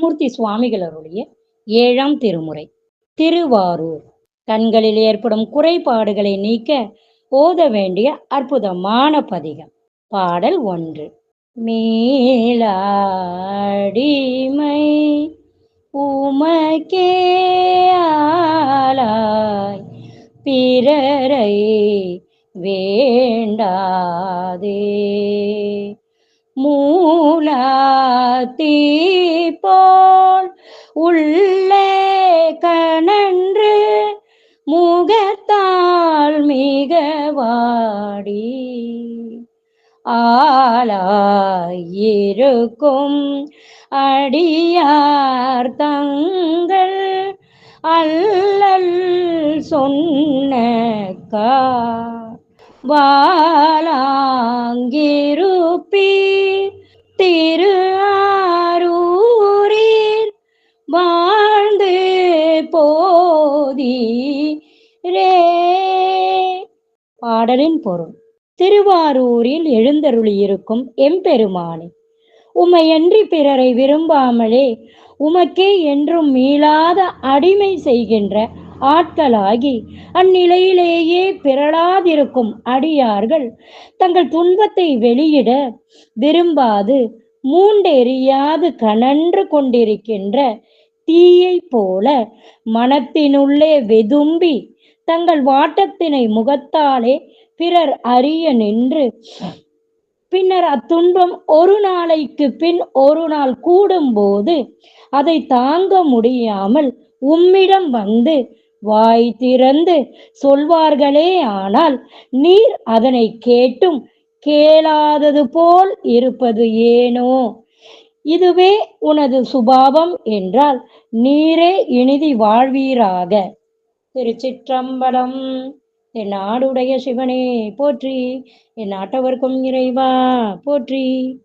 மூர்த்தி சுவாமிகள் அருளிய ஏழாம் திருமுறை. திருவாரூர். கண்களில் ஏற்படும் குறைபாடுகளை நீக்க ஓத வேண்டிய அற்புதமான பதிகம். பாடல் ஒன்று. மேலாடிமை உமக்கே ஆளாய் பிறரை வேண்டாதே. மூலா மூலாத்தீ போல் உள்ளே கணன்று முகத்தால் மிக வாடி. ஆளாயிருக்கும் அடியார் தங்கள் அல்லல் சொன்னக்கா வாலாங்கிருப்பீர் திரு போதீரே பாடலின் பொருள். திருவாரூரில் எழுந்தருளியிருக்கும் எம்பெருமானே உமையன்றி பிறரை விரும்பாமலே உமக்கே என்றும் மீளாத அடிமை செய்கின்ற ஆட்களாகி அந்நிலையிலேயே பிறளாதிருக்கும் அடியார்கள் தங்கள் துன்பத்தை வெளியிட விரும்பாது மூண்டெறியாது கனன்று கொண்டிருக்கின்ற தீயை போல மனத்தினுள்ளே வெதும்பி தங்கள் வாட்டத்தினை முகத்தாலே பிறர் அறிய நின்று. பின்னர் அத்துன்பம் ஒரு நாளைக்கு பின் ஒரு நாள் கூடும்போது அதை தாங்க முடியாமல் உம்மிடம் வந்து வாய் திறந்து சொல்வார்களே ஆனால் நீர் அதனை கேட்டும். கேளாதது போல் இருப்பது ஏனோ? இதுவே உனது சுபாவம் என்றால் நீரே இனிதி வாழ்வீராக. திருச்சிற்றம்பலம் என் நாடுடைய சிவனே போற்றி. என் நாட்டவர்க்கும் இறைவா போற்றி.